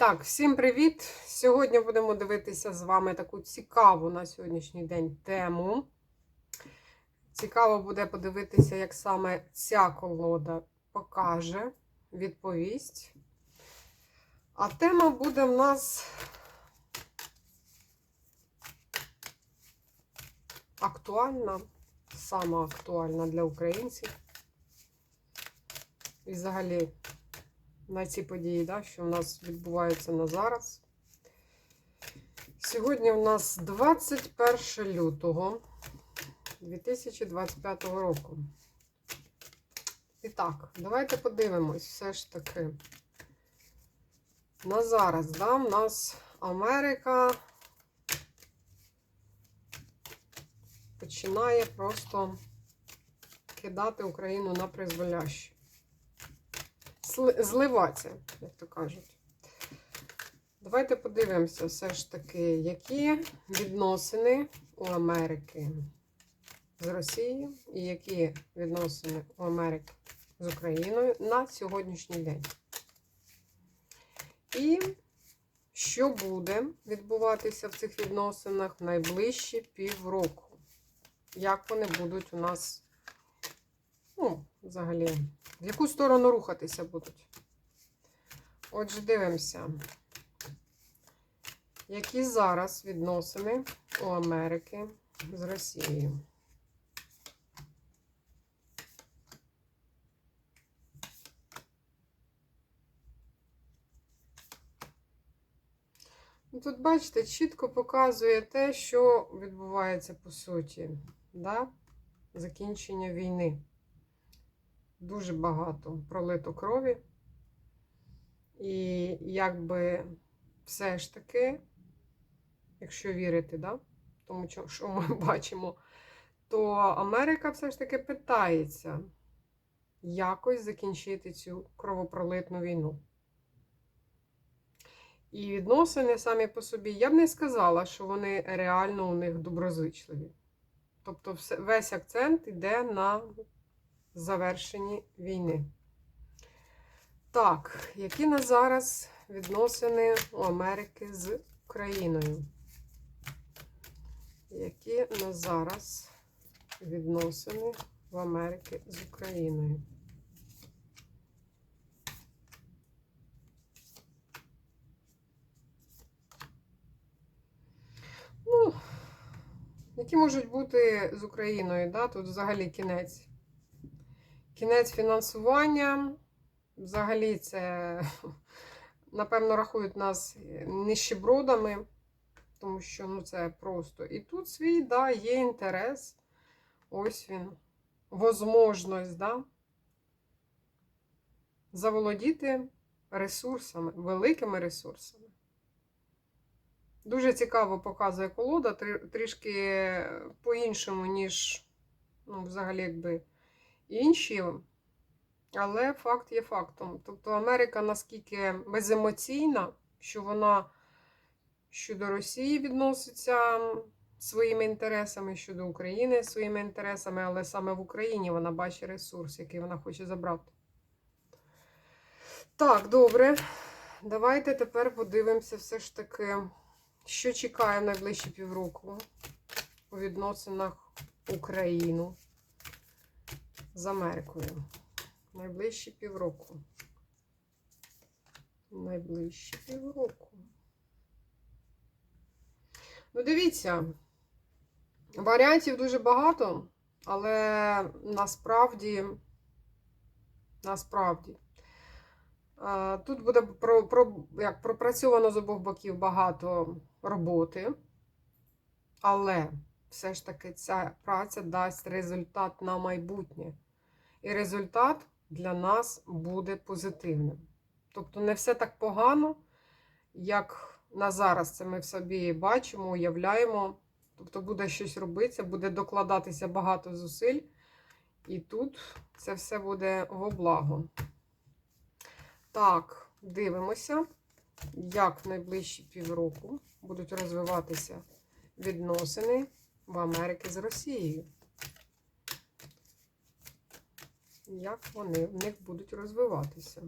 Так, всім привіт! Сьогодні будемо дивитися з вами таку цікаву на сьогоднішній день тему. Цікаво буде подивитися, як саме ця колода покаже, відповість. А тема буде в нас актуальна, сама актуальна для українців. І взагалі на ці події, да, що в нас відбуваються на зараз. Сьогодні у нас 21 лютого 2025 року. І так, давайте подивимось все ж таки. На зараз, да, в нас Америка починає просто кидати Україну на призволяще зливатися, як то кажуть. Давайте подивимося все ж таки, які відносини у Америки з Росією і які відносини у Америки з Україною на сьогоднішній день. І що буде відбуватися в цих відносинах в найближчі півроку? Як вони будуть у нас, ну, взагалі, в яку сторону рухатися будуть? Отже, дивимося, які зараз відносини у Америки з Росією. Ну, тут, бачите, чітко показує те, що відбувається по суті, да? закінчення війни дуже багато пролито крові. І якби все ж таки, якщо вірити, да, тому що ми бачимо, то Америка все ж таки питається якось закінчити цю кровопролитну війну. І відносини самі по собі, я б не сказала, що вони реально у них доброзичливі. Тобто, весь акцент йде на завершенні війни. Так, які на зараз відносини у Америки з Україною? Які на зараз відносини в Америки з Україною? Ну, які можуть бути з Україною, да? Тут взагалі кінець Кінець фінансування. Взагалі, це, напевно, рахують нас нищебродами, тому що ну, це просто. І тут свій, да, є інтерес. Ось він. Возможність, да, заволодіти ресурсами, великими ресурсами. Дуже цікаво показує колода, трішки по-іншому, ніж, ну, взагалі, якби інші, але факт є фактом. Тобто Америка наскільки беземоційна, що вона щодо Росії відноситься своїми інтересами, щодо України своїми інтересами, але саме в Україні вона бачить ресурс, який вона хоче забрати. Так, добре. Давайте тепер подивимося все ж таки, що чекає в найближчі півроку у відносинах Україну з Америкою. Найближчі півроку. Найближчі півроку. Ну, дивіться, варіантів дуже багато, але насправді, насправді, тут буде про, про, як пропрацьовано з обох боків багато роботи, але все ж таки ця праця дасть результат на майбутнє. І результат для нас буде позитивним. Тобто не все так погано, як на зараз це ми в собі бачимо, уявляємо. Тобто буде щось робитися, буде докладатися багато зусиль. І тут це все буде в благо. Так, дивимося, як в найближчі півроку будуть розвиватися відносини в Америки з Росією. Як вони в них будуть розвиватися?